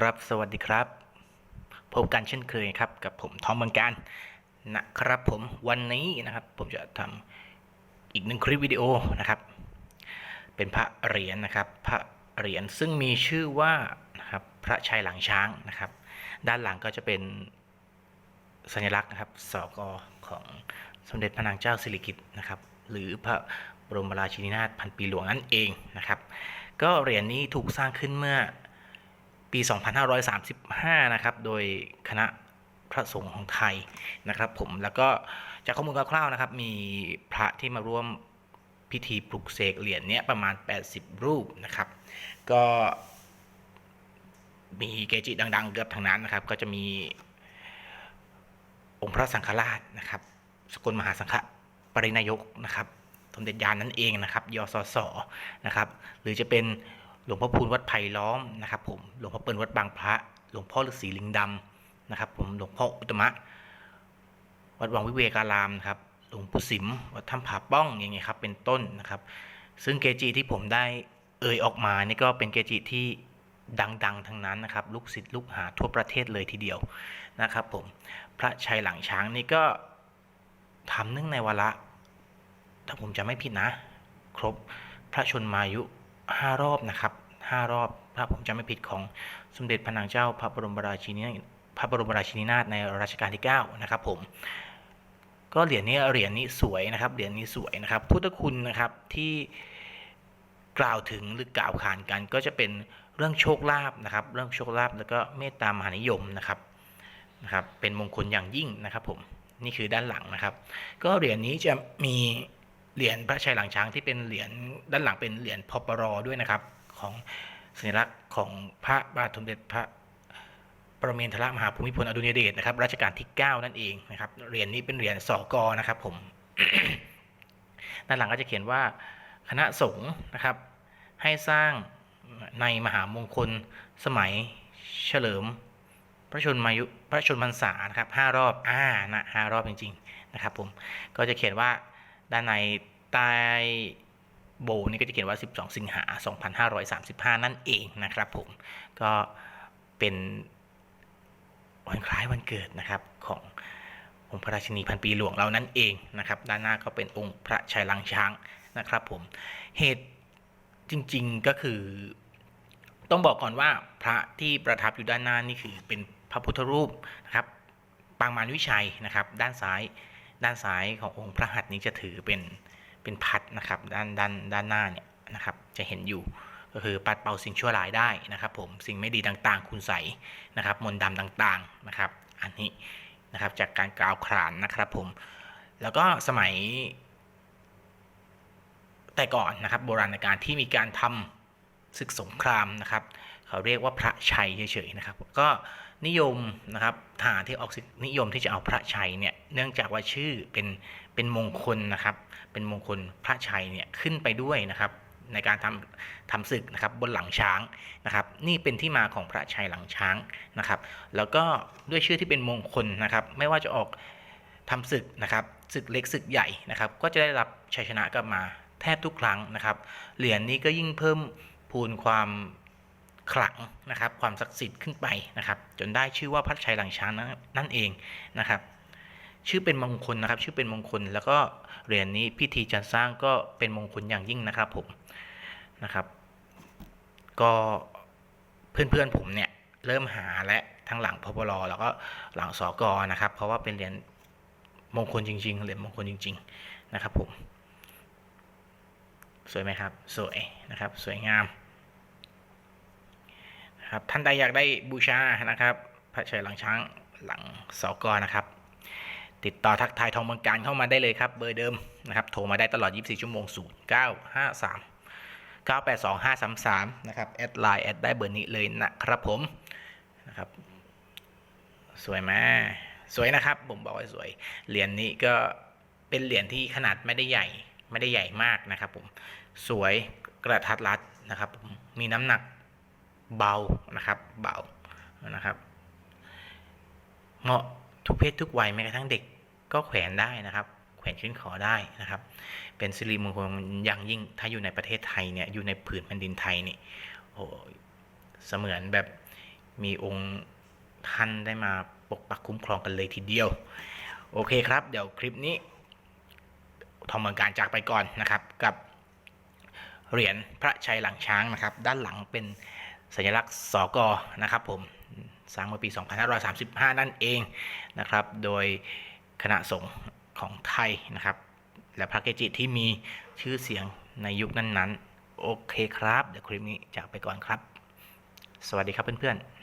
ครับ สวัสดีครับ พบกันเช่นเคยครับ กับผมทอมเมืองการนะครับผมวันนี้นะครับ ผมจะทำอีกหนึ่งคลิปวิดีโอนะครับ เป็นพระเหรียญนะครับ พระเหรียญซึ่งมีชื่อว่านะครับพระชัยหลังช้างนะครับ ด้านหลังก็จะเป็นสัญลักษณ์นะครับสกของสมเด็จพระนางเจ้าสิริกิติ์นะครับ หรือพระบรมราชินีนาถพันปีหลวงนั่นเองนะครับ ก็เหรียญนี้ถูกสร้างขึ้นเมื่อ ปี 2535 นะครับ โดยคณะพระสงฆ์ของไทยนะครับ ผมแล้วก็จากข้อมูลคร่าวๆนะครับ มีพระที่มาร่วมพิธีปลุกเสกเหรียญเนี้ยประมาณ 80 รูปนะครับ ก็มีเกจิดังๆ เกือบทั้งนั้นนะครับ ก็จะมีองค์พระสังฆราชนะครับ สกลมหาสังฆปรินายกนะครับสมเด็จยานนั่นเองนะครับยศสนะครับ หรือจะเป็น หลวงพ่อพูนวัดไผ่ล้อมนะครับผมหลวงพ่อเปิลวัดบางพระ หลวงพ่อฤาษีลิงดำนะครับ ผมหลวงพ่ออุตตมะ วัดวังวิเวการามนะครับหลวงปู่สิมวัดถ้ำผาป้องอย่างเงี้ยครับเป็นต้นนะครับ ซึ่งเกจิที่ผมได้เอ่ยออกมานี่ก็เป็นเกจิที่ดังๆ ทั้งนั้นนะครับ ลูกศิษย์ลูกหาทั่วประเทศเลยทีเดียวนะครับผมพระชัยหลังช้างนี่ก็ทำเนื่องในวาระถ้าผมจะไม่ผิดนะ ครบพระชนมายุ ห้ารอบนะครับห้ารอบถ้าผมจำไม่ผิดของสมเด็จพระนางเจ้าพระบรมราชินีพระบรมราชินีนาถในรัชกาลที่ 9 นะครับผมก็เหรียญนี้เหรียญนี้สวยนะครับเหรียญนี้สวยนะครับ พุทธคุณนะครับที่กล่าวถึงหรือกล่าวขานกัน ก็จะเป็นเรื่องโชคลาภนะครับ เรื่องโชคลาภแล้วก็เมตตามหานิยมนะครับนะครับเป็นมงคลอย่างยิ่งนะครับผมนี่คือด้านหลังนะครับ ก็เหรียญนี้จะมี เหรียญพระชัยหลังช้างที่เป็นเหรียญด้านหลังเป็นเหรียญพปรด้วยนะครับ ของสัญลักษณ์ของพระบาทสมเด็จพระประเมนทรมหาภูมิพลอดุลยเดชนะครับรัชกาลที่ 9 นั่นเองนะครับเหรียญนี้เป็นเหรียญสอกอนะครับผมด้านหลังก็จะเขียนว่าคณะสงฆ์นะครับ ให้สร้างในมหามงคลสมัยเฉลิม พระชนมายุพระชนพรรษานะครับห้ารอบอ่านะห้ารอบจริง ๆ นะครับ ผมก็จะเขียนว่า ด้านในใต้โบนี่ก็จะเขียนว่า 12 สิงหา 2535 นั่นเองนะครับผม ก็เป็นวันคล้ายวันเกิดนะครับขององค์พระราชินีพันปีหลวงเรานั่นเองนะครับ ด้านหน้าก็เป็นองค์พระชัยลังช้างนะครับผม เหตุจริงๆก็คือ ต้องบอกก่อนว่าพระที่ประทับอยู่ด้านหน้านี่คือเป็นพระพุทธรูปนะครับ ปางมารวิชัยนะครับ ด้านซ้าย ด้านซ้ายขององค์พระหัตถ์นี้จะถือเป็นเป็นพัดนะครับด้านด้านด้านหน้าเนี่ยนะครับจะเห็นอยู่ก็คือปัดเป่าสิ่งชั่วร้ายได้นะครับ ผมสิ่งไม่ดีต่างๆ คุณใสนะครับมนต์ดำต่างๆนะครับ อันนี้นะครับจากการกล่าวขานนะครับผมแล้วก็สมัย แต่ก่อนนะครับโบราณการที่มีการทำศึกสงครามนะครับ เขาเรียกว่าพระชัยเฉยๆนะครับ ก็นิยมนะครับทหารที่ออกศึกนิยมที่จะเอาพระชัยเนี่ยเนื่องจากว่าชื่อเป็นเป็นมงคลนะครับ เป็นมงคลพระชัยเนี่ยขึ้นไปด้วยนะครับในการทำทำศึกนะครับบนหลังช้างนะครับ นี่เป็นที่มาของพระชัยหลังช้างนะครับ แล้วก็ด้วยชื่อที่เป็นมงคลนะครับ ไม่ว่าจะออกทำศึกนะครับศึกเล็กศึกใหญ่นะครับ ก็จะได้รับชัยชนะกลับมาแทบทุกครั้งนะครับ เหรียญนี้ก็ยิ่งเพิ่มพูนความ ขลังนะครับ ความศักดิ์สิทธิ์ขึ้นไปนะครับ จนได้ชื่อว่าพระชัยหลังช้างนั่นเองนะครับ ชื่อเป็นมงคลนะครับ ชื่อเป็นมงคลแล้วก็เหรียญนี้พิธีจัดสร้างก็เป็นมงคลอย่างยิ่งนะครับผมนะครับ ก็เพื่อนๆผมเนี่ยเริ่มหาและทั้งหลังพบลแล้วก็หลังสอกอนะครับ เพราะว่าเป็นเหรียญมงคลจริง ๆ เหรียญมงคลจริง ๆ นะครับผม สวยไหมครับ สวยนะครับ สวยงาม นะครับ ท่านใดอยากได้บูชานะครับพระชัยหลังช้างหลังสอกอนะครับ ติดต่อทักทายทองเมืองการเข้ามาได้เลยครับ เบอร์เดิมนะครับ โทรมาได้ตลอด 24 ชั่วโมง 0 9 5 3 9 8 2 5 3 3 นะครับ แอดไลน์แอดได้เบอร์นี้เลยนะครับผมนะครับ สวยไหมสวยนะครับ ผมบอกว่าสวย เหรียญนี้ก็เป็นเหรียญที่ขนาดไม่ได้ใหญ่ไม่ได้ใหญ่มากนะครับผม สวยกระทัดรัดนะครับผม มีน้ำหนัก เบานะครับเบานะครับเหมาะทุกเพศทุกวัยแม้กระทั่งเด็กก็แขวนได้นะครับ แขวนขึ้นคอได้นะครับ เป็นสิริมงคลอย่างยิ่งถ้าอยู่ในประเทศไทยเนี่ยอยู่ในผืนแผ่นดินไทยนี่โอ้เสมือนแบบมีองค์ท่านได้มาปกปักคุ้มครองกันเลยทีเดียว โอเคครับ เดี๋ยวคลิปนี้ทอมเมืองการจากไปก่อนนะครับกับเหรียญพระชัยหลังช้างนะครับ ด้านหลังเป็น สัญลักษณ์สกนะครับผมสร้างเมื่อปี 2535 นั่นเองนะครับ โดยคณะสงฆ์ของไทยนะครับ และพระเกจิที่มีชื่อเสียงในยุคนั้นๆ โอเคครับ เดี๋ยวคลิปนี้จากไปก่อนครับ สวัสดีครับเพื่อนๆ